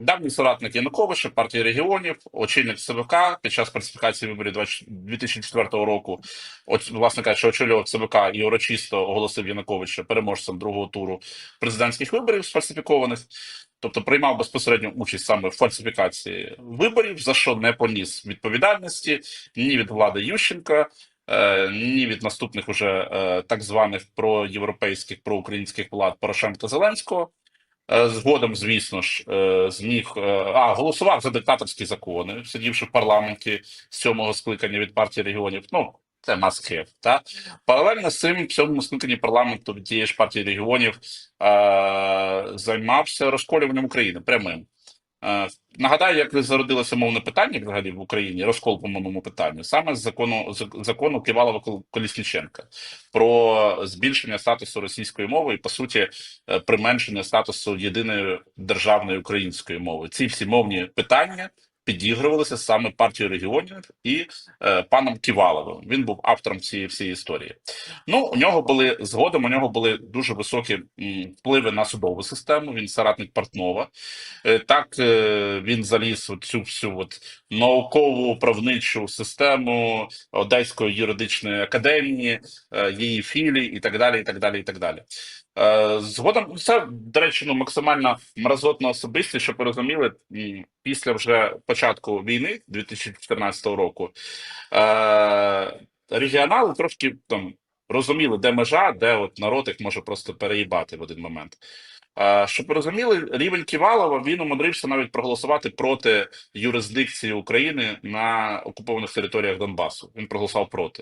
Давній соратник Януковича, партії регіонів, очільник ЦВК під час фальсифікації виборів 20 2004 року, от, власне кажучи, очолював ЦВК і урочисто оголосив Януковича переможцем другого туру президентських виборів сфальсифікованих. Тобто приймав безпосередню участь саме в фальсифікації виборів, за що не поніс відповідальності ні від влади Ющенка, е, ні від наступних уже е, так званих проєвропейських проукраїнських влад Порошенка Зеленського. Е, Згодом, звісно ж, е, зміг е, а голосував за диктаторські закони, сидівши в парламенті з сьомого скликання від партії регіонів. Ну це маскев. та паралельно з цим в сьомому скликанні парламенту від тієї ж партії регіонів е, займався розколюванням України прямим. Е, Нагадаю, як зародилося мовне питання взагалі в Україні, розкол по мовному питанню, саме з закону закону Ківалова Колісніченка про збільшення статусу російської мови і по суті е, применшення статусу єдиної державної української мови. Ці всі мовні питання підігрувалися саме партією регіонів і е, паном Ківаловим. Він був автором цієї всієї історії. Ну, у нього були згодом. У нього були дуже високі м, впливи на судову систему. Він соратник Портнова. Е, Так е, він заліз у цю всю от наукову правничу систему Одеської юридичної академії, е, її філії і так далі. І так далі, і так далі. Е, Згодом це, до речі, ну максимально мразотна особистість, щоб ви розуміли, після вже початку війни 2014 року е, регіонали трошки там розуміли, де межа, де от народ їх може просто переїбати в один момент. Е, Щоб ви розуміли, рівень Ківалова він умудрився навіть проголосувати проти юрисдикції України на окупованих територіях Донбасу. Він проголосував проти.